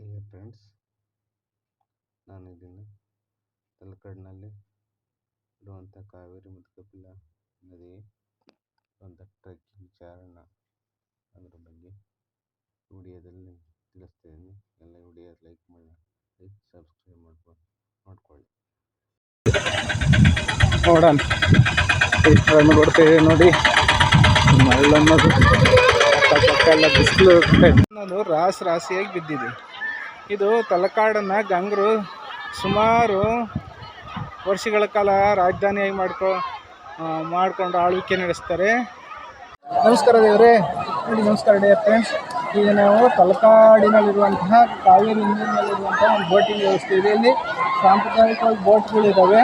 Dear friends ನಾನಿದ್ದೀನಿ ತಲಕಾಡಿನಲ್ಲಿ ಇರುವಂಥ ಕಾವೇರಿ ಮತ್ತು ಕಪಿಲ ನದಿ ಒಂದು ಟ್ರೆಕ್ಕಿಂಗ್ ಚಾರಣ ಅದರ ಬಗ್ಗೆ ವಿಡಿಯೋದಲ್ಲಿ ತಿಳಿಸ್ತಿದ್ದೀನಿ. ಎಲ್ಲ ವಿಡಿಯೋ ಲೈಕ್ ಮಾಡಿ ಲೈಕ್ ಸಬ್ಸ್ಕ್ರೈಬ್ ಮಾಡ್ಕೊಂಡು ಮಾಡ್ಕೊಳ್ಳಿ. ನೋಡೋಣ. ಕೊಡ್ತೇವೆ ನೋಡಿ. ಅಕ್ಕಪಕ್ಕ ಎಲ್ಲ ಬಿಸಿಲು ರಾಸಿಯಾಗಿ ಬಿದ್ದಿದೆ ಇದು ತಲಕಾಡನ್ನು ಗಂಗರು ಸುಮಾರು ವರ್ಷಗಳ ಕಾಲ ರಾಜಧಾನಿಯಾಗಿ ಮಾಡ್ಕೊ ಮಾಡಿಕೊಂಡು ಆಳ್ವಿಕೆ ನಡೆಸ್ತಾರೆ. ನಮಸ್ಕಾರ ದೇವರೇ. ನಮಸ್ಕಾರ ಡೇ ಫ್ರೆಂಡ್ಸ್ ಈಗ ನಾವು ತಲಕಾಡಿನಲ್ಲಿರುವಂತಹ ಕಾವೇರಿ ನೀರಿನಲ್ಲಿರುವಂತಹ ಒಂದು ಬೋಟಿಂಗ್ ವ್ಯವಸ್ಥೆ ಇದೆ. ಇಲ್ಲಿ ಸಾಂಪ್ರದಾಯಿಕವಾಗಿ ಬೋಟ್ಗಳಿದ್ದಾವೆ.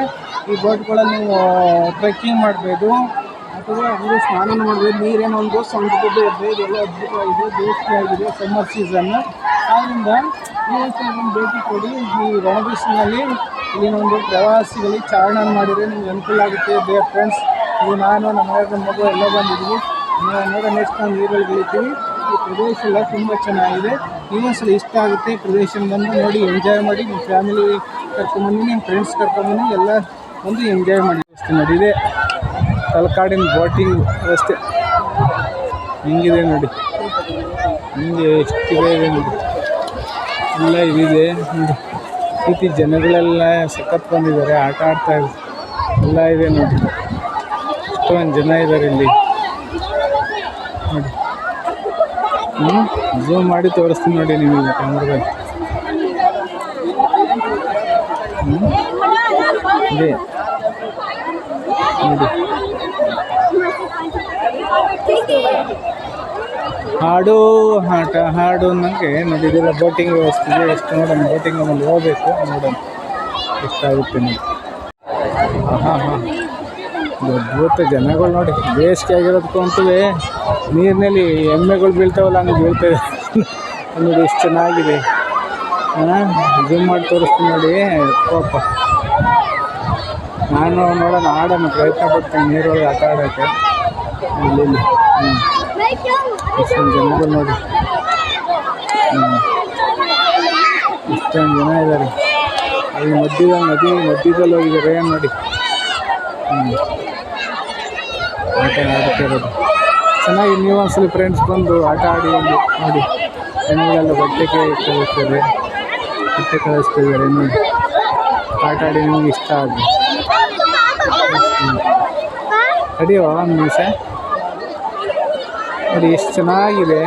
ಈ ಬೋಟ್ಗಳಲ್ಲಿ ನೀವು ಟ್ರೆಕ್ಕಿಂಗ್ ಮಾಡ್ಬೋದು. ಅಥವಾ ಅಲ್ಲಿ ಸ್ನಾನ ಮಾಡ್ಬೋದು. ನೀರೇನೋ ಒಂದು ಸಣ್ಣ ಇದೆ ಇದೆಲ್ಲ ಅದ್ಭುತವಾಗಿದೆ ಬೇಸಿಗೆಯಾಗಿದೆ ಸಮ್ಮರ್ ಸೀಸನ್ನು ಆದ್ದರಿಂದ ಈ ಒಂದು ಭೇಟಿ ಕೊಡಿ. ಈ ರಣಬೀಸಿನಲ್ಲಿ ಇಲ್ಲಿನ ಒಂದು ಪ್ರವಾಸಿಗಳಿಗೆ ಚಾರಣ ಮಾಡಿದರೆ ನಿಮ್ಗೆ ಅನುಕೂಲ ಆಗುತ್ತೆ. ಬೇರೆ ಫ್ರೆಂಡ್ಸ್ ಇದು ನಾನು, ನಮ್ಮ ಮಗು ಎಲ್ಲ ಬಂದಿದ್ದೀವಿ. ನೋಡ ನೆಕ್ಸ್ಟ್ ನಾವು ನೀರಲ್ಲಿ ಬೆಳಿತೀವಿ. ಈ ಪ್ರದೇಶ ಎಲ್ಲ ತುಂಬ ಚೆನ್ನಾಗಿದೆ. ಇನ್ನೊಂದ್ಸಲ ಇಷ್ಟ ಆಗುತ್ತೆ. ಪ್ರದೇಶ ಬಂದು ನೋಡಿ ಎಂಜಾಯ್ ಮಾಡಿ. ನಿಮ್ಮ ಫ್ಯಾಮಿಲಿ ಕರ್ಕೊಂಬಂದು ನಿಮ್ಮ ಫ್ರೆಂಡ್ಸ್ ಕರ್ಕೊಂಬಂದು ಎಲ್ಲ ಒಂದು ಎಂಜಾಯ್ ಮಾಡಿ. ವ್ಯವಸ್ಥೆ ನೋಡಿ ಇದೆ ತಲಕಾಡಿನ ಬೋಟಿಂಗ್ ವ್ಯವಸ್ಥೆ ಹಿಂಗಿದೆ ನೋಡಿ. ಹಿಂಗೆ ಎಷ್ಟಿದೆ ನೋಡಿ. ಎಲ್ಲ ಇದಿದೆ ರೀತಿ ಜನಗಳೆಲ್ಲ ಸಖತ್ ಬಂದಿದ್ದಾರೆ. ಆಟ ಆಡ್ತಾ ಎಲ್ಲ ಇದೆ ನೋಡಿ. ಎಷ್ಟೊಂದು ಜನ ಇದ್ದಾರೆ ಇಲ್ಲಿ. ನೋಡಿ. ಹ್ಞೂ ಝೂಮ್ ಮಾಡಿ ತೋರಿಸ್ತೀನಿ ನೋಡಿ ನಿಮಗೆ ಕ್ಯಾಮ್ರದಲ್ಲಿ ಹ್ಞೂ ಇದೆ. ನೋಡಿ. ಹಾಡು, ಆಟ, ಹಾಡು ನನಗೆ ನೋಡಿ ಬೋಟಿಂಗ್ ವ್ಯವಸ್ಥೆ ಇದೆ. ಎಷ್ಟು ನೋಡೋಣ, ಬೋಟಿಂಗ್ ಒಂದು ಹೋಗಬೇಕು, ನೋಡೋಣ. ಎಷ್ಟಾಗುತ್ತೆ ನೋಡಿ ಹಾಂ ಹಾಂ ಅದ್ಭುತ ಜನಗಳು ನೋಡಿ. ಬೇಸಿಗೆ ಆಗಿರೋದಕ್ಕೂ ಅಂತೂ ನೀರಿನಲ್ಲಿ ಎಮ್ಮೆಗಳು ಬೀಳ್ತಾವಲ್ಲ, ಹಂಗೆ ಬೀಳ್ತವೆ ನೋಡಿ ಎಷ್ಟು ಚೆನ್ನಾಗಿದೆ. ಹಾಂ ಜಿಮ್ ಮಾಡಿ ತೋರಿಸ್ತೀನಿ ನೋಡಿ. ಪಾಪ ನಾನು ನೋಡೋಣ, ಆಡೋಣ. ಪ್ರಯತ್ನ ಪಡ್ತೀನಿ ನೀರೊಳಗೆ ಆಟ ಆಡೋಕ್ಕೆ. ಇಲ್ಲಿ ಹ್ಞೂ ಎಷ್ಟೊಂದು ಜನಗಳು ನೋಡಿ ಹ್ಞೂ ಇಷ್ಟೊಂದು ಜನ ಇದ್ದಾರೆ ಅಲ್ಲಿ ಮಧ್ಯದಲ್ಲಿ ನದಿ ಮಧ್ಯದಲ್ಲಿ ಹೋಗಿದ್ದಾರೆ ನೋಡಿ ಹ್ಞೂ ಆಟ ಆಡ್ತಿರೋದು ಚೆನ್ನಾಗಿ ನೀವು ಒಂದ್ಸಲ ಫ್ರೆಂಡ್ಸ್ ಬಂದು ಆಟ ಆಡಿ ಒಂದು ನೋಡಿ ಜನಗಳೆಲ್ಲ ಬಟ್ಟೆ ಕಳಿಸ್ತಾರೆ ಬಟ್ಟೆ ಕಳಿಸ್ತಿದ್ದಾರೆ ನೋಡಿ ಆಟ ಆಡಿ ನಿಮಗೆ ಇಷ್ಟ ಆಗಿ ಅಡಿಯೋ ಒಂದು ನಿಮಿಷ ನೋಡಿ, ಎಷ್ಟು ಚೆನ್ನಾಗಿದೆ.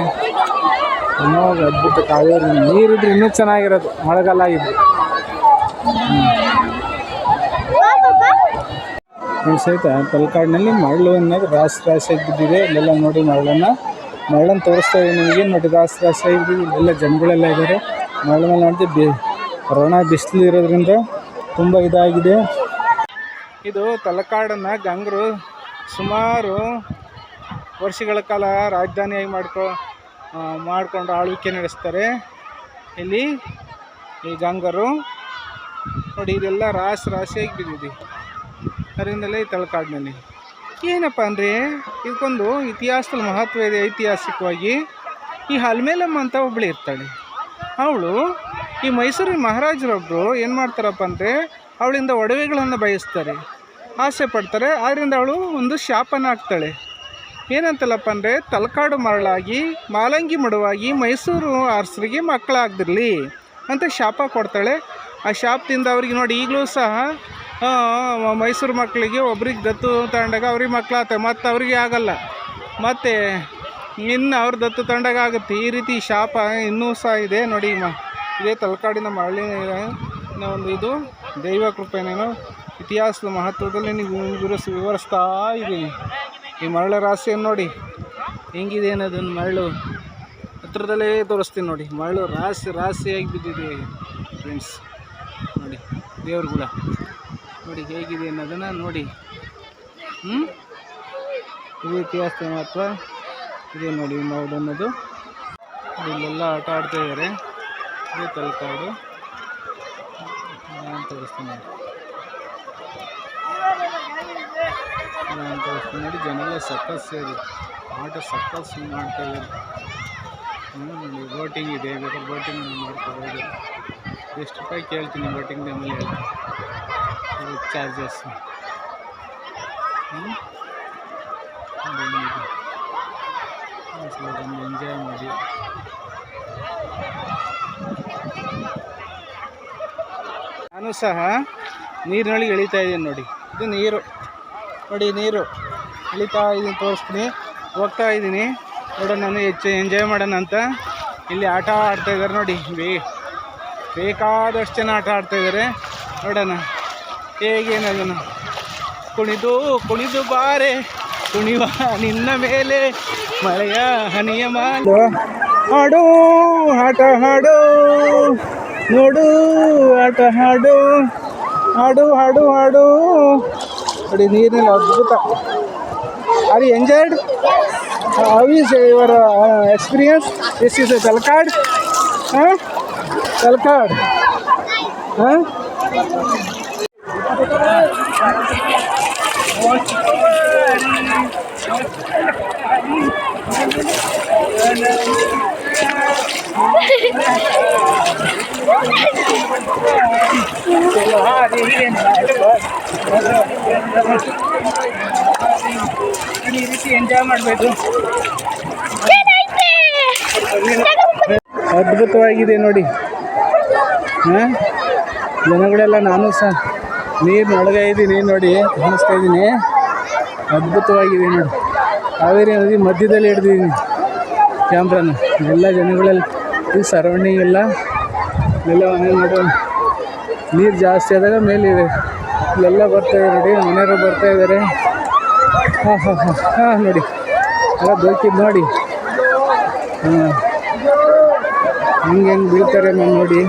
ಅನ್ನೋದು ಅದ್ಭುತ. ಕಾವೇರಿ ನೀರಿದ್ರೆ ಇನ್ನೂ ಚೆನ್ನಾಗಿರೋದು. ಮಳೆಗಾಲ ನೀವು ಸಹಿತ ತಲಕಾಡಿನಲ್ಲಿ ಮರಳು ಅನ್ನೋದು ರಾಸಿ ರಾಸಿಯಾಗಿ ಬಿದ್ದಿದೆ. ಇಲ್ಲೆಲ್ಲ ನೋಡಿ ಮರಳನ್ನು. ಮರಳನ್ನು ತೋರಿಸ್ತಾ ಇದ್ದೀನಿ. ನಿಮಗೆ ನೋಡಿ ರಾಸಿ ರಾಸಿಯಾಗಿ ಬಿದ್ದಿದೆ? ಇಲ್ಲೆಲ್ಲ ಜನಗಳೆಲ್ಲ ಇದ್ದಾರೆ. ಮರಳ ಮೇಲೆ ನೋಡಿ ಬಿ, ರೋಣ ಬಿಸಿಲು ಇರೋದ್ರಿಂದ ತುಂಬ ಇದಾಗಿದೆ. ಇದು ತಲಕಾಡನ್ನು ಗಂಗರು ಸುಮಾರು ವರ್ಷಗಳ ಕಾಲ ರಾಜಧಾನಿಯಾಗಿ ಮಾಡ್ಕೊ ಮಾಡಿಕೊಂಡು ಆಳ್ವಿಕೆ ನಡೆಸ್ತಾರೆ. ಇಲ್ಲಿ ಈ ಗಂಗರು, ನೋಡಿ ಇದೆಲ್ಲ ರಾಶಿ ರಾಶಿಯಾಗಿ ಬಿದ್ದಿದೆ. ಅದರಿಂದಲೇ ಈ ತಳಕಾಡಿನಲ್ಲಿ ಏನಪ್ಪ ಅಂದರೆ, ಇದಕ್ಕೊಂದು ಇತಿಹಾಸದಲ್ಲಿ ಮಹತ್ವ ಇದೆ, ಐತಿಹಾಸಿಕವಾಗಿ. ಈ ಹಲ್ಮೇಲಮ್ಮ ಅಂತ ಒಬ್ಬಳು ಇರ್ತಾಳೆ. ಅವಳು ಈ ಮೈಸೂರಿನ ಮಹಾರಾಜರೊಬ್ಬರು ಏನು ಮಾಡ್ತಾರಪ್ಪ ಅಂದರೆ, ಅವಳಿಂದ ಒಡವೆಗಳನ್ನು ಬಯಸ್ತಾರೆ. ಆಸೆ ಪಡ್ತಾರೆ. ಆದ್ದರಿಂದ ಅವಳು ಒಂದು ಶಾಪನ ಹಾಕ್ತಾಳೆ. ಏನಂತಲ್ಲಪ್ಪ ಅಂದರೆ ತಲಕಾಡು ಮರಳಾಗಿ, ಮಾಲಂಗಿ ಮಡುವಾಗಿ ಮೈಸೂರು ಅರಸರಿಗೆ ಮಕ್ಕಳಾಗ್ದಿರಲಿ ಅಂತ ಶಾಪ ಕೊಡ್ತಾಳೆ. ಆ ಶಾಪದಿಂದ ಅವ್ರಿಗೆ ನೋಡಿ ಈಗಲೂ ಸಹ ಮೈಸೂರು ಮಕ್ಕಳಿಗೆ ಒಬ್ರಿಗೆ ದತ್ತು ತಗೊಂಡಾಗ ಅವ್ರಿಗೆ ಮಕ್ಕಳಾಗ್ತವೆ ಮತ್ತು ಅವ್ರಿಗೆ ಆಗಲ್ಲ. ಮತ್ತು ಇನ್ನು ಅವ್ರ ದತ್ತು ತಗೊಂಡಾಗ ಆಗುತ್ತೆ. ಈ ರೀತಿ ಶಾಪ ಇನ್ನೂ ಸಹ ಇದೆ. ನೋಡಿ ಮ, ಇದೇ ತಲಕಾಡಿನ ಮರಳಿನ ಒಂದು ಇದು. ದೈವ ಕೃಪೆನೇನೋ ಇತಿಹಾಸದ ಮಹತ್ವದಲ್ಲಿ ನೀವು ವಿವರಿಸ್ ವಿವರಿಸ್ತಾ ಇದ್ದೀನಿ. ಈ ಮರಳ ರಾಶಿಯನ್ನು ನೋಡಿ. ಹೆಂಗಿದೆ ಅನ್ನೋದನ್ನು ಮರಳು. ಹತ್ರದಲ್ಲೇ ತೋರಿಸ್ತೀನಿ ನೋಡಿ. ಮರಳು ರಾಶಿ ರಾಶಿಯಾಗಿ ಬಿದ್ದಿದೆ ಫ್ರೆಂಡ್ಸ್ ನೋಡಿ, ದೇವ್ರುಗಳ. ನೋಡಿ, ಹೇಗಿದೆ ಅನ್ನೋದನ್ನು ನೋಡಿ. ಹ್ಞೂ ಇದು ಇತಿಹಾಸ ಮಾತ್ರ. ಇದೆ ನೋಡಿ ಮೌಡ್ ಅನ್ನೋದು. ಇಲ್ಲೆಲ್ಲ ಆಟ ಆಡ್ತಾ ಇದ್ದಾರೆ ಇದೇ ತಲಕಾಡು. ನಾನು ತೋರಿಸ್ತೀನಿ. ನೋಡಿ. ಅಂತ ತೋರಿಸ್ತೀನಿ ನೋಡಿ ಜನ ಎಲ್ಲ ಸೇರಿ. ಆಟ ಸಕ್ಕಸ್ ಮಾಡ್ತಾ ಇದ್ದಾರೆ. ಬೋಟಿಂಗ್ ಇದೆ. ಬೇಕಾದ್ರೆ ಬೋಟಿಂಗ್ ಮಾಡ್ಕೋಬೋದು ಎಷ್ಟು ರೂಪಾಯಿ ಕೇಳ್ತೀನಿ ಬೋಟಿಂಗ್ ಟೈಮಲ್ಲಿ ಚಾರ್ಜಸ್ ಬಂದು ಎಂಜಾಯ್ ಮಾಡಿ. ನಾನು ಸಹ ನೀರಿನೊಳಗೆ ಎಳಿತಾ ಇದ್ದೀನಿ ನೋಡಿ. ಇದು ನೀರು. ನೋಡಿ, ನೀರು ಇಳಿತಾ ಇದ್ದೀನಿ ತೋರಿಸ್ತೀನಿ. ಹೋಗ್ತಾ ಇದ್ದೀನಿ ನೋಡೋಣ, ನಾನು ಹೆಚ್ಚು ಎಂಜಾಯ್ ಮಾಡೋಣ ಅಂತ. ಇಲ್ಲಿ ಆಟ ಆಡ್ತಾ ಇದ್ದಾರೆ ನೋಡಿ, ಬೇ, ಬೇಕಾದಷ್ಟು ಜನ ಆಟ ಆಡ್ತಾ ಇದ್ದಾರೆ. ನೋಡೋಣ ಹೇಗೇನದನ್ನು ಕುಣಿದು ಕುಣಿದು ಬಾರೆ ಕುಣಿವ ನಿನ್ನ ಮೇಲೆ ಮಳೆಯ ಹನಿಯ ಹಾಡು, ಆಟ ಹಾಡು, ನೋಡು, ಆಟ ಹಾಡು. ಹಾಡು ಹಾಡು ಹಾಡು. ನೋಡಿ ನೀರಿನಲ್ಲಿ ಅದ್ಭುತ. Are you enjoyed how is your experience this is a Talakad ಹಾಂ ತಲಕಾಡ್ ಹಾಂ ಈ ರೀತಿ ಎಂಜಾಯ್ ಮಾಡಬೇಕು ಅದ್ಭುತವಾಗಿದೆ ನೋಡಿ. ಹಾಂ? ಜನಗಳೆಲ್ಲ ನಾನು ಸಹ ನೀರು ನಡಗ ಇದ್ದೀನಿ ನೋಡಿ, ಕಾಣಿಸ್ತಾ ಇದ್ದೀನಿ. ಅದ್ಭುತವಾಗಿದೆ ನೋಡಿ. ಕಾವೇರಿ ನದಿ ಮಧ್ಯದಲ್ಲಿ ಹಿಡ್ದಿದ್ದೀನಿ ಕ್ಯಾಮ್ರಾನ ಎಲ್ಲ ಜನಗಳೆಲ್ಲ, ಈ ಸರೌಂಡಿಂಗ್ ಎಲ್ಲ ಎಲ್ಲ ಮನೆ ನೀರು ಜಾಸ್ತಿ ಆದಾಗ ಮೇಲಿದೆ. ಇಲ್ಲೆಲ್ಲ ಬರ್ತಾ ಇದೆ ನೋಡಿ, ಮನೆಯವರು ಬರ್ತಾ ಇದ್ದಾರೆ. ಹಾಂ ಹಾಂ ಹಾಂ ಹಾಂ, ನೋಡಿ. ಎಲ್ಲ ಬೇಕಿದ್ದು ನೋಡಿ ಹಾಂ. ಹಂಗೆ ಹೆಂಗೆ ಬೀಳ್ತಾರೆ ನಾನು ನೋಡಿ.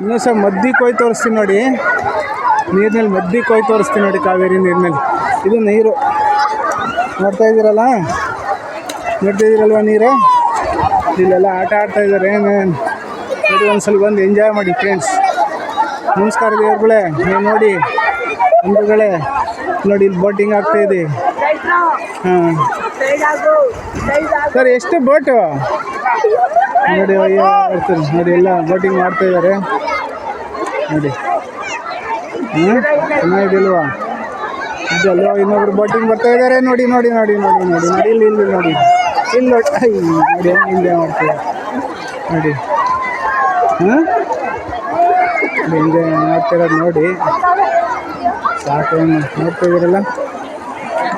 ಇನ್ನೂ ಸಹ ಮದ್ದಿ ಕೊಯ್ ತೋರಿಸ್ತೀನಿ ನೋಡಿ. ನೀರಿನಲ್ಲಿ ಮದ್ದಿ ಕೊಯ್ ತೋರಿಸ್ತೀನಿ ನೋಡಿ ಕಾವೇರಿ ನೀರಿನಲ್ಲಿ. ಇದು ನೀರು. ನೋಡ್ತಾ ಇದ್ದೀರಲ್ಲ? ನೋಡ್ತಾ ಇದ್ದೀರಲ್ವ ನೀರು? ಇಲ್ಲೆಲ್ಲ ಆಟ ಆಡ್ತಾ ಇದ್ದಾರೆ. ನೋಡಿ, ಒಂದ್ಸಲ ಬಂದು ಎಂಜಾಯ್ ಮಾಡಿ ಫ್ರೆಂಡ್ಸ್ ನಮಸ್ಕಾರ ದೇವ್ರುಗಳೇ, ನೀವು ನೋಡಿ, ಬಂಧುಗಳೇ, ನೋಡಿ, ಇಲ್ಲಿ ಬೋಟಿಂಗ್ ಆಗ್ತಾ ಇದೆ. ಹಾಂ. ಸರ್, ಎಷ್ಟು ಬೋಟು ನೋಡಿ, ಅಯ್ಯೋ ನೋಡಿ, ಎಲ್ಲ ಬೋಟಿಂಗ್ ಮಾಡ್ತಾ ಇದ್ದಾರೆ. ನೋಡಿ. ಹ್ಞೂ ಚೆನ್ನಾಗಿದೆಯಲ್ವಾ? ಇದೆಲ್ಲ ಇನ್ನೊಬ್ರು ಬೋಟಿಂಗ್ ಬರ್ತಾ ಇದ್ದಾರೆ. ನೋಡಿ ನೋಡಿ ನೋಡಿ ನೋಡಿ ನೋಡಿ ನೋಡಿ ಇಲ್ಲಿ ಇಲ್ಲಿ, ನೋಡಿ. ಇಲ್ಲಿ ನೋಡಿ. ನೋಡಿ, ಹೆಂಗೆ ಮಾಡ್ತಾರೆ ನೋಡಿ. ಹಾಂ? ಎಂಜಾಯ್ ಮಾಡ್ತಿರೋದು ನೋಡಿ. ಸಾಕು ನೋಡ್ತಿದ್ದೀರಲ್ಲ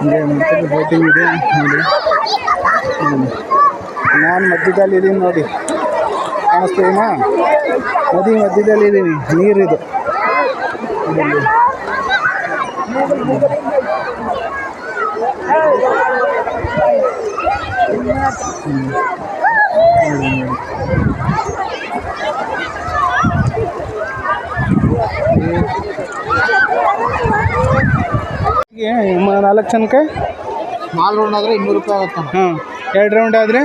ಎಂಜಾಯ್ ಮಾಡ್ತಾರೆ ಬೋಟಿಂಗ್ ಇದೆ. ನೋಡಿ. ನಾನು ಮಧ್ಯದಲ್ಲಿ ಇದ್ದೀನಿ ನೋಡಿ. ಕಾಣಿಸ್ತೀನಾ ನದಿ ಮಧ್ಯದಲ್ಲಿ ಇದ್ದೀನಿ ನೀರಿದು ಇಲ್ಲಿ. ಹೀಗೆ ನಾಲ್ಕು ಜನಕ್ಕೆ? ನಾಲ್ಕು ರೌಂಡ್ ಆದರೆ ಇನ್ನೂರು ರೂಪಾಯಿ ಆಗುತ್ತೆ ಹಾಂ ಎರಡು ರೌಂಡ್ ಆದರೆ?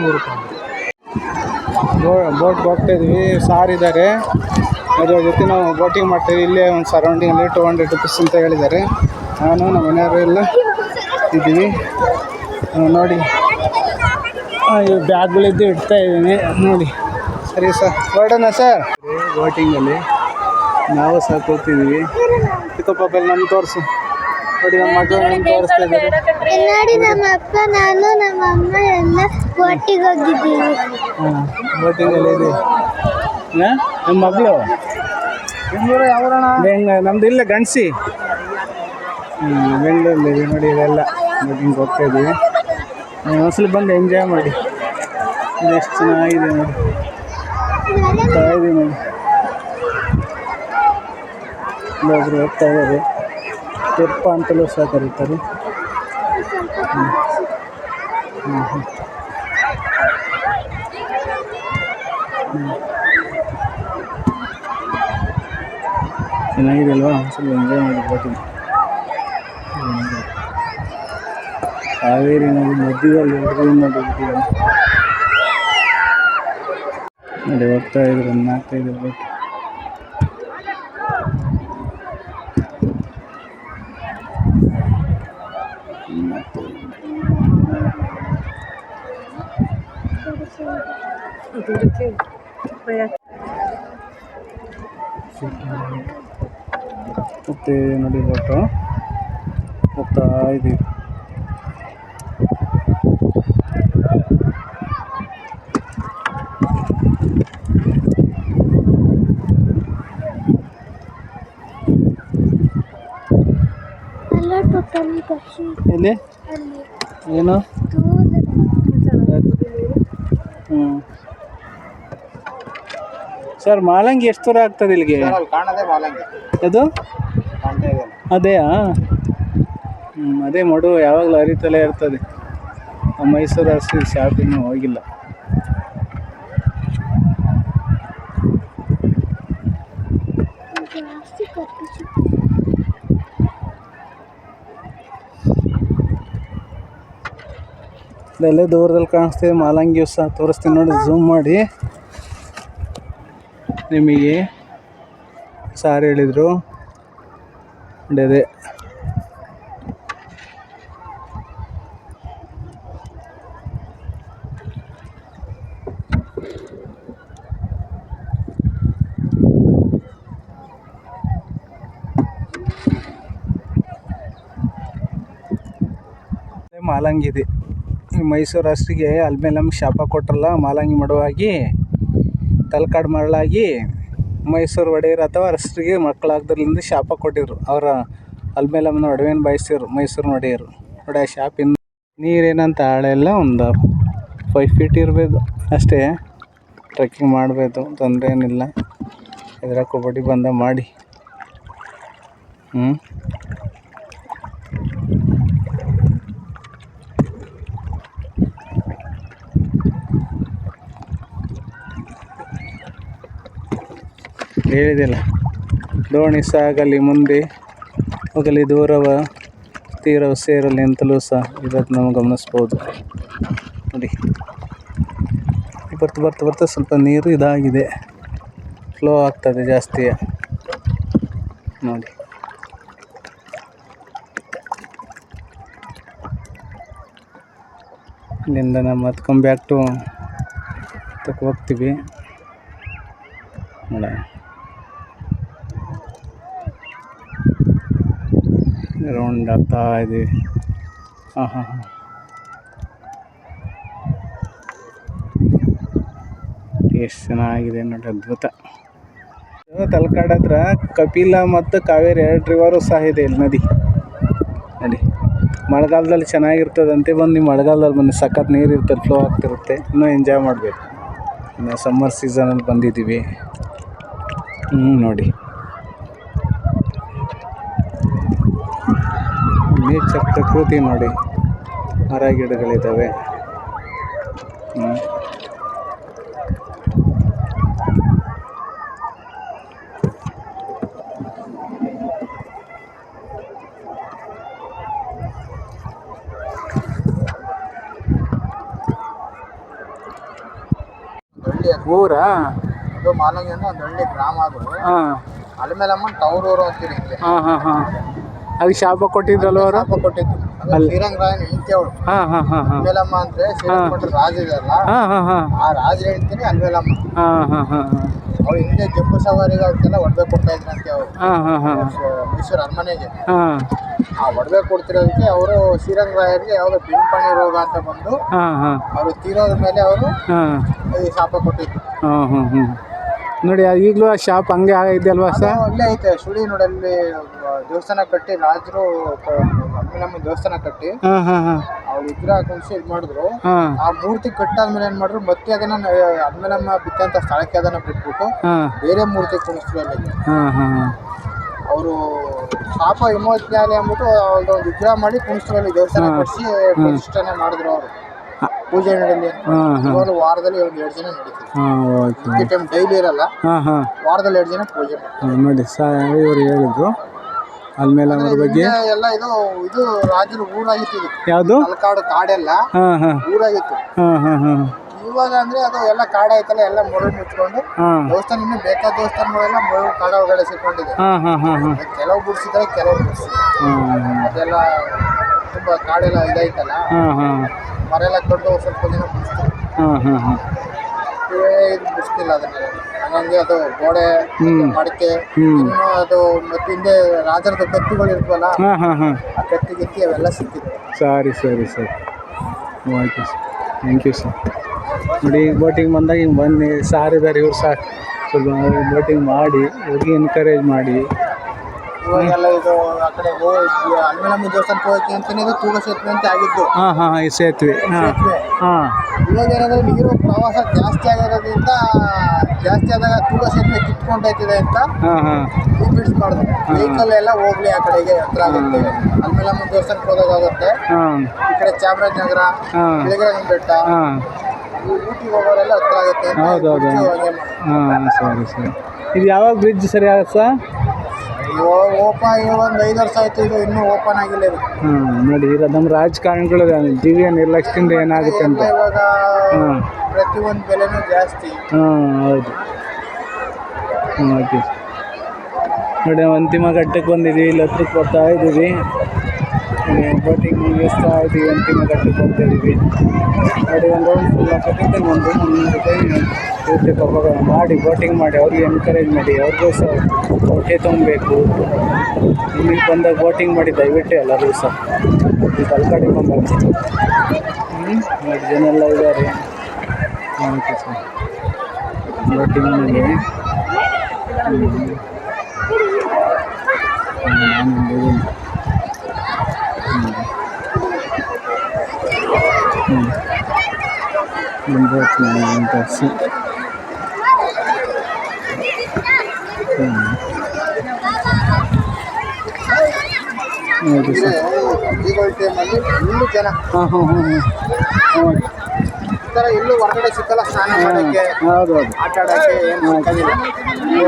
ನೂರು ರೂಪಾಯಿ ಬೋಟ್ ಹೋಗ್ತಾ ಇದ್ವಿ. ಸಾರ್ ಇದ್ದಾರೆ ಅದ್ರ ಜೊತೆ ನಾವು ಬೋಟಿಂಗ್ ಮಾಡ್ತೀವಿ ಇಲ್ಲೇ ಒಂದು ಸರೌಂಡಿಂಗಲ್ಲಿ ಟು ಹಂಡ್ರೆಡ್ ರುಪೀಸ್ ಅಂತ ಹೇಳಿದ್ದಾರೆ. ನಾನು ನಮ್ಮ ಮನೆಯವರು ಎಲ್ಲ ಇದ್ದೀವಿ. ನೋಡಿ. ಬ್ಯಾಗ್ಗಳಿದ್ದು ಇಡ್ತಾ ಇದ್ದೀನಿ. ನೋಡಿ. ಸರಿ ಸರ್. ಹೊರಡೋಣ ಸರ್? ಬೋಟಿಂಗಲ್ಲಿ ನಾವು ಸಹ ಕೂತಿದ್ದೀವಿ. ಚಿಕ್ಕಪ್ಪ ನಮ್ಮ ತೋರಿಸು. ನೋಡಿ ನಮ್ಮ ಮಗ ನಮ್ಗೆ ತೋರಿಸ್ತಾ ಇದ್ದಾರೆ ನೋಡಿ ನಮ್ಮ ಅಪ್ಪ ನಾನು ನಮ್ಮ ಅಮ್ಮ ಎಲ್ಲ ಒಟ್ಟಿಗೆ ಹೋಗಿದ್ದೀವಿ. ಬೋಟಿಂಗ್ ಬೋಟಿಂಗಲ್ಲಿ ಇದೆ ನಮ್ಮ ಮಗಳು? ಬೆಂಗಳೂರು ಯಾವರಣ ಬೆಂಗ ನಮ್ದು ಇಲ್ಲ ಗಂಡಸಿ ಹ್ಞೂ ಬೆಂಗಳೂರಲ್ಲಿ ನೋಡಿ ಇದೆಲ್ಲ ಬೋಟಿಂಗ್ ಹೋಗ್ತಾ ಇದ್ದೀವಿ. ಒಂದ್ಸಲ ಬಂದು ಎಂಜಾಯ್ ಮಾಡಿ. ಎಷ್ಟು ಚೆನ್ನಾಗಿದೆ ನೋಡಿ. ನೋಡಿ. ಇಲ್ಲೊಬ್ರು ಹೋಗ್ತಾ ಇದ್ದಾರೆ. ತೆಪ್ಪ ಅಂತಲೂ ಸಹ ಕರೀತಾರೆ. ಹ್ಞೂ ಚೆನ್ನಾಗಿದೆ ಅಲ್ವಾ ಸ್ವಲ್ಪ ಎಂಜಾಯ್ ಮಾಡಿಬೋದು ಹಾವೇರಿ ನದಿ ಮಧ್ಯದಲ್ಲಿ ಹಿಡಿದು ನೋಡಿ. ಹೋಗ್ತಾ ಇದ್ರು ನಾಲ್ಕೈದು ಬೋಟ್ ಮತ್ತೆ ನೋಡಿ ಬೋಟು ಹೋಗ್ತಾ ಇದೀವಿ ಅಲ್ಲ ಪಪ್ಪಲ್ಲಿ ಪಕ್ಷಿ ಎಲ್ಲಿ ಅಲ್ಲಿ ಏನು ದೂರದಲ್ಲಿ. ಹ್ಞೂ ಸರ್ ಮಾಲಂಗಿ ಎಷ್ಟು ದೂರ ಆಗ್ತದೆ ಇಲ್ಲಿಗೆ? ಕಾಣದೆ ಮಾಲಂಗಿ. ಅದು? ಅದೇಯಾ? ಹ್ಞೂ ಅದೇ ಮಡು ಯಾವಾಗಲೂ ಅರಿತಲೇ ಇರ್ತದೆ. ಮೈಸೂರು ಅಷ್ಟು ಶಾಪ್ ಇನ್ನೂ ಹೋಗಿಲ್ಲ. ಅಲ್ಲೇ ದೂರದಲ್ಲಿ ಕಾಣಿಸ್ತಿದೆ ಮಾಲಂಗಿ ಸಹ ತೋರಿಸ್ತೀನಿ ನೋಡಿ ಝೂಮ್ ಮಾಡಿ. ನಿಮಗೆ ಸಾರ್ ಹೇಳಿದರು. ಅದೇ. ಮಾಲಂಗಿ ಇದೆ. ಈ ಮೈಸೂರು ಅಷ್ಟಿಗೆ ನಮ್ಗೆ ಶಾಪ ಕೊಟ್ರಲ್ಲ ಮಾಲಂಗಿ ಮಡುವಾಗಿ ತಲಕಾಡು ಮರಳಾಗಿ ಮೈಸೂರು ಒಡೆಯರು ಅಥವಾ ಅರಸರಿಗೆ ಮಕ್ಕಳಾಗ್ದ್ರಲಿಂದ ಶಾಪ ಕೊಟ್ಟಿದ್ರು. ಅವರ ಅಲ್ಮೇಲಮ್ಮನ ಒಡವೆನ ಬಯಸಿದ್ರು ಮೈಸೂರು ಒಡೆಯರು. ನೋಡಿ ಶಾಪಿಂದ ನೀರೇನಂತ ಆಳೆಲ್ಲ ಒಂದು ಫೈವ್ ಫೀಟ್ ಇರಬೇಕು ಅಷ್ಟೇ ಟ್ರೆಕ್ಕಿಂಗ್ ಮಾಡಬೇಕು ತೊಂದರೆ ಏನಿಲ್ಲ. ಇದರ ಕಬಡ್ಡಿ ಬಂದ ಮಾಡಿ. ಹ್ಞೂ ಹೇಳಿದೆಲ್ಲ ದೋಣಿ ಸಾಗಲಿ ಮುಂದೆ ಹೋಗಲಿ ದೂರವ, ತೀರವು ಸೇರಲಿ ಅಂತಲೂ ಸಹ ಇವತ್ತು ನಾವು ಗಮನಿಸ್ಬೋದು. ನೋಡಿ. ಬರ್ತಾ ಬರ್ತಾ ಬರ್ತಾ ಸ್ವಲ್ಪ ನೀರು ಇದಾಗಿದೆ. ಫ್ಲೋ ಆಗ್ತದೆ ಜಾಸ್ತಿ ನೋಡಿ. ಇಲ್ಲಿಂದ ನಮ್ಮ ಕಮ್ ಬ್ಯಾಕ್ ಟು ಹೋಗ್ತೀವಿ. ನೋಡ ರೌಂಡ್ ಆಗ್ತಾ ಇದೆ. ಹಾಂ ಹಾಂ ಹಾಂ. ಎಷ್ಟು ಚೆನ್ನಾಗಿದೆ ನೋಡಿ ಅದ್ಭುತ. ತಲಕಾಡ್ ಹತ್ರ ಕಪಿಲ ಮತ್ತು ಕಾವೇರಿ ಎರಡು ರಿವರು ಸಹ ಇದೆ ಇಲ್ಲಿ ನದಿ. ನೋಡಿ, ಮಳೆಗಾಲದಲ್ಲಿ ಚೆನ್ನಾಗಿರ್ತದಂತೆ ಬಂದು ನೀವು ಮಳೆಗಾಲದಲ್ಲಿ ಬನ್ನಿ ಸಖತ್ ನೀರು ಇರ್ತದೆ ಫ್ಲೋ ಆಗ್ತಿರುತ್ತೆ. ಇನ್ನೂ ಎಂಜಾಯ್ ಮಾಡಬೇಕು. ಇನ್ನು ಸಮ್ಮರ್ ಸೀಸನಲ್ಲಿ ಬಂದಿದ್ದೀವಿ. ಹ್ಞೂ ನೋಡಿ. ಪ್ರಕೃತಿ ನೋಡಿ ಮರ ಗಿಡಗಳಿದ್ದಾವೆ. ಊರಾ ಅದು ಮಾಲಂಗಿ ಅಂದ್ರೆ ಒಂದು ಹಳ್ಳಿ ಗ್ರಾಮ ಅದು. ಹಾಂ. ಟೌರ್ ಊರು ಅಂತೀರಿ ಹಾಂ ಹಾಂ ಹಾಂ. ಅದಕ್ಕೆ ಶಾಪ ಕೊಟ್ಟಿದ್ರಲ್ಲ ಅವರು? ಶಾಪ ಕೊಟ್ಟಿದ್ದು ಅದು ಶ್ರೀರಂಗರಾಯನ ಹೆಂಡತಿ ಅವಳು. ಹಾ ಹಾ ಹಾ ಹಾಂ. ಅಲ್ಮೇಲಮ್ಮ ಅಂದ್ರೆ ಶ್ರೀರಂಗಪಟ್ಟಣ ರಾಜ ಇದೆಯಲ್ಲ ಹಾಂ ಹಾಂ ಹಾಂ. ಆ ರಾಜ ಹೇಳ್ತೀನಿ ಅಲ್ವೇಲಮ್ಮ ಹಾಂ ಹಾಂ ಹಾಂ ಅವ್ರು ಹಿಂದೆ ಜಂಬೂ ಸವಾರಿಗೆ ಅವಕ್ಕೆಲ್ಲ ಒಡವೆ ಕೊಡ್ತಾ ಇದ್ರಂತೆ ಅವರು ಹಾಂ ಹಾಂ ಹಾಂ. ಮೈಸೂರು ಅರಮನೆಗೆ. ಹಾಂ. ಆ ಒಡವೆ ಕೊಡ್ತಿರೋದಕ್ಕೆ ಅವರು ಶ್ರೀರಂಗರಾಯರಿಗೆ ಯಾವುದೋ ಬಿಂಪಣಿ ರೋಗ ಅಂತ ಬಂದು ಹಾಂ ಹಾಂ. ಅವರು ತೀರೋದ ಮೇಲೆ ಅವರು ಹಾಂ. ಈ ಶಾಪ ಕೊಟ್ಟಿದ್ರು. ಹಾಂ ಹಾಂ ಹ್ಞೂ ನೋಡಿ ಈಗಲೂ ಆ ಶಾಪ್ ಹಂಗೆ ಆಗಿದೆ ಅಲ್ವಾ ಸರ್ ಅಲ್ಲೇ ಐತೆ ಸುಳಿ ನೋಡಿ ಅಲ್ಲಿ ದೇವಸ್ಥಾನ ಕಟ್ಟಿ ರಾಜರು ನಮ್ಮ ದೇವಸ್ಥಾನ ಕಟ್ಟಿ. ಹಾಂ ಹಾಂ ಹಾಂ. ಅವ್ರು ವಿಗ್ರಹ ಕುಣಿಸಿ ಇದು ಮಾಡಿದ್ರು. ಹಾಂ. ಆ ಮೂರ್ತಿ ಕಟ್ಟಾದ್ಮೇಲೆ ಏನ್ ಮಾಡಿದ್ರು ಮತ್ತೆ ಅದನ್ನ ಅದ್ಮೇಲಮ್ಮ ಬಿತ್ತಂತ ಸ್ಥಳಕ್ಕೆ ಅದನ್ನ ಬಿಟ್ಬಿಟ್ಟು ಹಾಂ. ಬೇರೆ ಮೂರ್ತಿ ಕುಣಿಸ್ರು ಅಲ್ಲಿ. ಹಾಂ ಹಾಂ ಹಾಂ. ಅವರು ಶಾಪ ವಿಮೋಚನೆ ಅಂದ್ಬಿಟ್ಟು ಅವ್ರದ್ದು ವಿಗ್ರಹ ಮಾಡಿ ಕುಣಿಸ್ರು ಅಲ್ಲಿ ದೇವಸ್ಥಾನ ಕಟ್ಸಿ ಪ್ರತಿಷ್ಠಾನ ಮಾಡಿದ್ರು ಅವರು. ಪೂಜೆ ನಡೆಯಲಿ. ಹಾಂ ಹಾಂ. ಇವಾಗ ವಾರದಲ್ಲಿ ಒಂದು ಎರಡು ಜನ ನಡೀತೀವಿ ಹಾಂ ಓಕೆ. ಈ ಟೈಮ್ ಡೈಲಿ ಇರಲ್ಲ. ಹಾಂ ಹಾಂ. ವಾರದಲ್ಲಿ ಎರಡು ಜನ ಪೂಜೆ ಮಾಡ್ತಾರೆ. ಹಾಂ ನೋಡಿ ಸಾ ಇವರು ಹೇಳಿದ್ರು. ಅಲ್ಮೇಲೆ ಅವ್ರ ಬಗ್ಗೆ ಎಲ್ಲ ಇದು ಇದು ರಾಜರು ಊರಾಗಿತ್ತು ಇದು. ಯಾವುದು? ತಲಕಾಡು ಕಾಡೆಲ್ಲ. ಹಾಂ ಹಾಂ. ಊರಾಗಿತ್ತು. ಹಾಂ ಹಾಂ ಹಾಂ. ಇವಾಗ ಅಂದ್ರೆ ಅದು ಎಲ್ಲ ಕಾಡಾಯ್ತಲ್ಲ ಎಲ್ಲ ಮೊರಳು ಮುಚ್ಕೊಂಡು ಹಾಂ. ದೇವಸ್ಥಾನ ಇನ್ನೂ ಬೇಕಾದ ದೇವಸ್ಥಾನಗಳೆಲ್ಲ ಮೊರಳು ಕಾಡ ಒಳಗಡೆ ಸಿಕ್ಕೊಂಡಿದೆ ಹಾಂ ಹಾಂ ಹಾಂ ಹಾಂ. ಕೆಲವು ಬಿಡಿಸಿದ್ರೆ ಕೆಲವು ಬಿಡಿಸಿದ್ರೆ ಅದೆಲ್ಲ ತುಂಬಾ ಕಾಡೆಲ್ಲ ಇದಾಯ್ತಲ್ಲ ಹಾಂ ಹಾಂ. ಮರ ಎಲ್ಲ ಕಡ್ದು ಸ್ವಲ್ಪ ದಿನ ಬಿಡಿಸ್ತಾರೆ ಹಾಂ ಹಾಂ ಹಾಂ. ಇದು ಬಿಡಿಸ್ತಿಲ್ಲ ಅದನ್ನ. ಹಂಗೆ ಅದು ಗೋಡೆ ಹ್ಮ್. ಮಡಿಕೆ ಹ್ಮ್. ಇನ್ನು ಅದು ಮತ್ತೆ ಹಿಂದೆ ರಾಜರದ ಕತ್ತಿಗಳು ಇರ್ತವಲ್ಲ ಹಾಂ ಹಾಂ ಹಾಂ. ಆ ಕತ್ತಿ ಗಿತ್ತಿ ಅವೆಲ್ಲ ಸಿಕ್ಕಿದೆ ಸರಿ ಸರಿ ಸರಿ. Okay sir. Thank you sir ನೋಡಿ ಬೋಟಿಂಗ್ ಬಂದಾಗ ಹಿಂಗೆ ಬನ್ನಿ. ಸಾರ್ ಇದ್ದಾರೆ ಇವ್ರು ಸಾರ್ ಸ್ವಲ್ಪ ಬೋಟಿಂಗ್ ಮಾಡಿ ಹೋಗಿ ಎನ್ಕರೇಜ್ ಮಾಡಿ. ಇವಾಗೆಲ್ಲ ಇದು ಆ ಕಡೆ ಹೋಗಿ ಅಲ್ಮೇಲಮ್ಮ ದೇವಸ್ಥಾನಕ್ಕೆ ಹೋಗಕ್ಕೆ ಅಂತಾನೆ ಇದು ತೂಗ ಸೇತುವೆ ಅಂತ ಆಗಿದ್ದು. ಹಾಂ ಹಾಂ ಈ ಸೇತುವೆ. ಹಾಂ. ಸೇತುವೆ. ಹಾಂ. ಇವಾಗ ಏನಂದ್ರೆ ನೀರು ಪ್ರವಾಸ ಜಾಸ್ತಿ ಆಗಿರೋದ್ರಿಂದ ಜಾಸ್ತಿ ಆದಾಗ ತೂಗ ಸೇತುವೆ ಕಿತ್ಕೊಂಡೈತಿದೆ ಅಂತ ಹಾಂ ಹಾಂ. ಈ ಬಿಡ್ಸ್ ಮಾಡಿದ್ರು ವೆಹಿಕಲ್ ಎಲ್ಲ ಹೋಗ್ಲಿ ಆ ಕಡೆಗೆ ಹತ್ರ ಆಗುತ್ತೆ. ಅಲ್ಮೇಲಮ್ಮ ದೇವಸ್ಥಾನಕ್ಕೆ ಹೋಗೋದಾಗುತ್ತೆ ಹಾಂ. ಈ ಕಡೆ ಚಾಮರಾಜನಗರ ಹಾಂ. ಬೆಳಗಿನ ಬೆಟ್ಟ ಹಾ. ಈ ಊಟಿಗೆ ಹೋಗೋರೆಲ್ಲ ಹತ್ರ ಆಗುತ್ತೆ ಅಂತ ಹೌದು, ಹೌದು. ಬಿಡ್ಸು ಹಂಗೆ. ಹಾಂ ಸರಿ ಸರಿ. ಇದು ಯಾವಾಗ ಬ್ರಿಡ್ಜ್ ಸರಿ ಆಗುತ್ತೆ? ಇವಾಗ ಓಪನ್ ಇವಾಗ ಒಂದು ಐದು ವರ್ಷ ಆಯ್ತು ಇದು ಇನ್ನೂ ಓಪನ್ ಆಗಿಲ್ಲ ಇದು. ಹಾಂ ನೋಡಿ ಈಗ ನಮ್ಮ ರಾಜಕಾರಣಿಗಳು ದಿವ್ಯ ನಿರ್ಲಕ್ಷ್ಯದಿಂದ ಏನಾಗುತ್ತೆ ಅಂತ. ಇವಾಗ ಹಾಂ. ಪ್ರತಿಯೊಂದು ಬೆಲೆನೂ ಜಾಸ್ತಿ. ಹಾಂ ಹೌದು. ಓಕೆ. ನೋಡಿ ಅಂತಿಮ ಘಟ್ಟಕ್ಕೆ ಬಂದಿದ್ದೀವಿ ಇಲ್ಲಿ ಹತ್ರಕ್ಕೆ ಬರ್ತಾ ಇದ್ದೀವಿ. ಬೋಟಿಂಗ್ ಮುಗಿಸ್ತಾ ಇದ್ದೀವಿ ಅಂತಿಮ ಘಟ್ಟಕ್ಕೆ ಬರ್ತಾ ಇದ್ದೀವಿ ನೋಡಿ ಒಂದು ರೌಂಡ್ ಫುಲ್ ಹಾಕೋದ್ರಿಂದ ಒಂದು ಮುನ್ನೂರು ರೂಪಾಯಿ ಇರುತ್ತೆ ಪಾಪ ಮಾಡಿ ಬೋಟಿಂಗ್ ಮಾಡಿ ಅವ್ರಿಗೆ ಎನ್ಕರೇಜ್ ಮಾಡಿ ಅವ್ರಿಗೂ ಸಹ ಹೊಟ್ಟೆ ತುಂಬಬೇಕು ಇಲ್ಲಿಗೆ ಬಂದಾಗ ಬೋಟಿಂಗ್ ಮಾಡಿ ದಯವಿಟ್ಟು ಎಲ್ಲರೂ ಸಹ ಈ ತಲಕಾಡಿ ಬಂದಾಗ ಹ್ಞೂ ನೋಡಿ ಜನ ಎಲ್ಲ ಇದ್ದಾರೆ ಓಕೆ ಸರ್ ಬೋಟಿಂಗ್ ಮಾಡಿ ನಾನೊಂದು ಹ್ಞೂ ಹಾಂ ಹಾಂ ಹಾಂ ಹೊರಗಡೆ ಸಿಕ್ಕಲ್ಲ ಹೌದು ಹೌದು ಏನು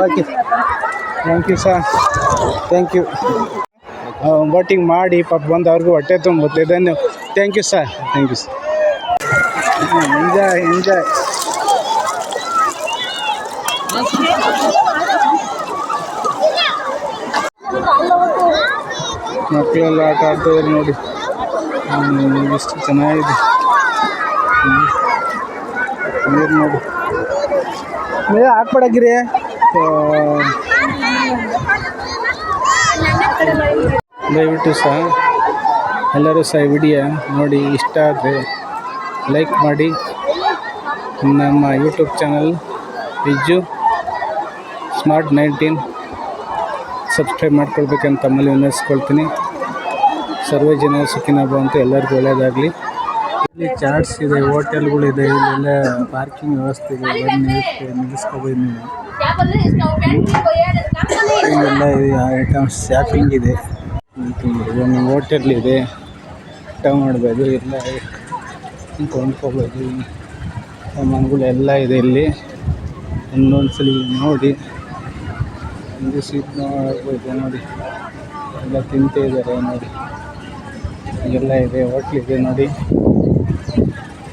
okay thank you sir thank you boating ಮಾಡಿ ಪಾಪ ಬಂದು ಅವ್ರಿಗೂ ಹೊಟ್ಟೆ ತುಂಬುತ್ತೆ ಧನ್ಯ thank you sir thank you sir enjoy enjoy ಮಕ್ಕಳೆಲ್ಲ ಆಟ ಆಡ್ತಿದ್ದಾರೆ ನೋಡಿ ಎಷ್ಟು ಚೆನ್ನಾಗಿದೆ. ನೀರು ನೋಡಿ. ನೀರು ಹಾಕ್ಬೇಡಾಗಿರಿ. ದಯವಿಟ್ಟು ಸಹ ಎಲ್ಲರೂ ಸಹ ವಿಡಿಯೋ ನೋಡಿ ಇಷ್ಟ ಆದರೆ. ಲೈಕ್ ಮಾಡಿ ನಮ್ಮ YouTube channel Vijju smart nineteen subscribe ಮಾಡ್ಕೊಳ್ಬೇಕಂತ ತಮ್ಮಲ್ಲಿ ವಿನಂತಿಸ್ಕೊಳ್ತೀನಿ. ಸರ್ವೇ ಜನ ಸುಖಿನ ಅಂತ ಎಲ್ಲರಿಗೂ ಒಳ್ಳೆಯದಾಗಲಿ. ಇಲ್ಲಿ ಚಾಟ್ಸ್ ಇದೆ ಹೋಟೆಲ್ಗಳಿದೆ ಇಲ್ಲೆಲ್ಲ ಪಾರ್ಕಿಂಗ್ ವ್ಯವಸ್ಥೆ ಇದೆ. ನಿಲ್ಲಿಸ್ಕೊಬೋದು ನೀವು ಇಲ್ಲೆಲ್ಲ ಐಟಮ್ಸ್ ಶಾಪಿಂಗ್ ಇದೆ. ಹೋಟೆಲ್ ಇದೆ, ಊಟ ಮಾಡ್ಬೋದು ಎಲ್ಲ ಕೊಂಡ್ಕೊಬೋದು ಸಾಮಾನುಗಳು ಎಲ್ಲ ಇದೆ ಇಲ್ಲಿ. ಒಂದೊಂದ್ಸಲಿ ನೋಡಿ. ಒಂದು ಸೀಟ್ ನೋಡ್ಬೋದು ನೋಡಿ. ಎಲ್ಲ ತಿಂತ ಇದ್ದಾರೆ ನೋಡಿ. ಎಲ್ಲ ಇದೆ ಹೋಟ್ಲ್ ಇದೆ ನೋಡಿ.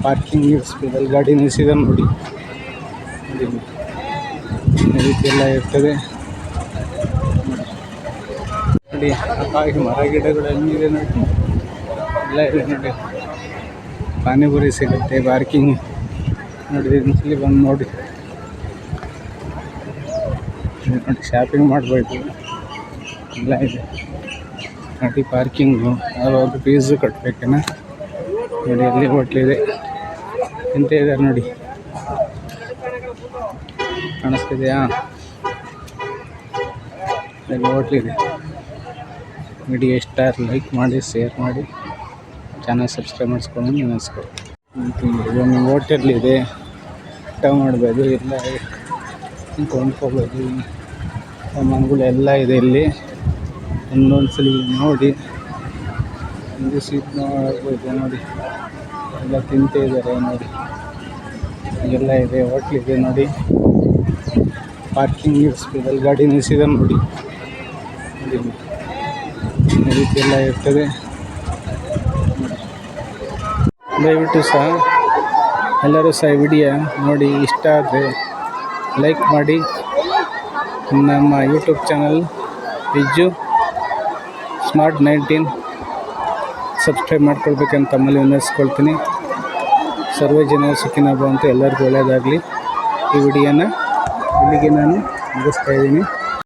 ಪಾರ್ಕಿಂಗ್ ಅಲ್ಲಿ ಗಾಡಿ ನಿಲ್ಲಿಸಿದೆ ನೋಡಿ. ಈ ರೀತಿ ಎಲ್ಲ ಇರ್ತದೆ. ನೋಡಿ. ಮರ ಹೆಂಗಿದೆ ನೋಡಿ. ಎಲ್ಲ ಇದೆ ನೋಡಿ. ಪಾನಿಪುರಿ ಸಿಗುತ್ತೆ ಪಾರ್ಕಿಂಗ್ ನೋಡಿ ಒಂದ್ಸಲಿ ಬಂದು ನೋಡಿ. ಇದು ನೋಡಿ ಶಾಪಿಂಗ್ ಮಾಡ್ಬೋದು. ಎಲ್ಲ ಇದೆ. ನೋಡಿ ಪಾರ್ಕಿಂಗು ಯಾವಾಗ ಫೀಸು ಕಟ್ಟಬೇಕೇನ ನೋಡಿ ಅಲ್ಲಿ ಹೋಟ್ಲಿದೆ ಎಂತ ಇದ್ದಾರೆ ನೋಡಿ? ಕಾಣಿಸ್ತಿದೆಯಾ? ಅಲ್ಲಿ ಹೋಟ್ಲಿದೆ ವಿಡಿಯೋ ಇಷ್ಟ ಲೈಕ್ ಮಾಡಿ ಶೇರ್ ಮಾಡಿ. ಚಾನಲ್ ಸಬ್ಸ್ಕ್ರೈಬ್ ಮಾಡಿಸ್ಕೊಂಡು ನೆನೆಸ್ಕೊ ಒಂದು ಹೋಟೆಲ್ ಇದೆ. ಊಟ ಮಾಡ್ಬೋದು, ಎಲ್ಲ ಕೊಂಡ್ಕೊಬೋದು ಸಾಮಾನುಗಳು ಎಲ್ಲ ಇದೆ ಇಲ್ಲಿ. ಒಂದೊಂದ್ಸಲಿ ನೋಡಿ. ಒಂದು ಸೀಟ್ ನೋಡ್ಬೋದು, ನೋಡಿ. ಎಲ್ಲ ತಿಂತೇ ಇದ್ದಾರೆ, ನೋಡಿ. ಎಲ್ಲ ಇದೆ ಹೋಟ್ಲಿದೆ ನೋಡಿ. ಪಾರ್ಕಿಂಗ್ ನಿಲ್ಲಿಸ್ಬೇಕಲ್ಲಿ ಗಾಡಿ ನಿಲ್ಲಿಸಿದೆ ನೋಡಿ. ಇಲ್ಲಿ. ರೀತಿ ಎಲ್ಲ ಇರ್ತದೆ. ದಯವಿಟ್ಟು ಸಹ ಎಲ್ಲರೂ ಸಹ ವಿಡಿಯೋ ನೋಡಿ ಇಷ್ಟ ಆದರೆ ಲೈಕ್ ಮಾಡಿ. ನಮ್ಮ YouTube channel Vijju smart nineteen subscribe ಮಾಡ್ಕೊಳ್ಬೇಕಂತ ತಮ್ಮಲ್ಲಿ ವಿನಂತಿಸ್ಕೊಳ್ತೀನಿ. ಸರ್ವೇ ಜನ ಸುಖಿನ ಅಂತ ಎಲ್ಲರಿಗೂ ಒಳ್ಳೆಯದಾಗಲಿ. ಈ ವಿಡಿಯೋನ ಇಲ್ಲಿಗೆ ನಾನು ಮುಗಿಸ್ತಾ ಇದ್ದೀನಿ.